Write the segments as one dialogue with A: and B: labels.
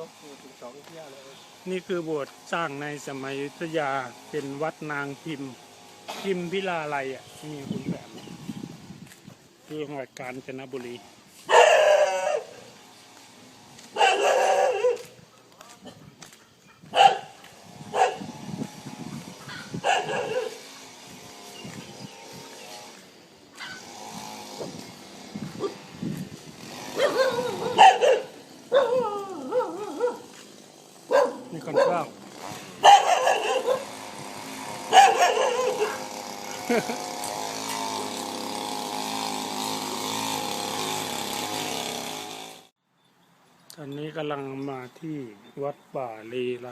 A: ลบกูถึงสองเที่ยวเลย
B: นี่คือโบสถ์สร้างในสมัยอยุธยาเป็นวัดนางพิมพ์ พิมพิลาไลยอะมีคุณแบบที่จังหวัดกาญจนบุรี นี่คนเฝ้าตอนนี้กำลังมาที่วัดป่าเลไล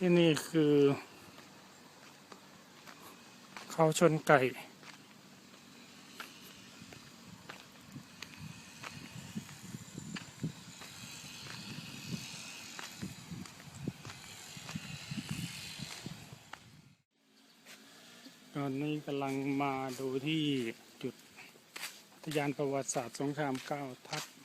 B: ที่นี่คือเขาชนไก่ ตอนนี้กำลังมาดูที่จุดทยานประวัติศาสตร์สงครามเก้าทัพ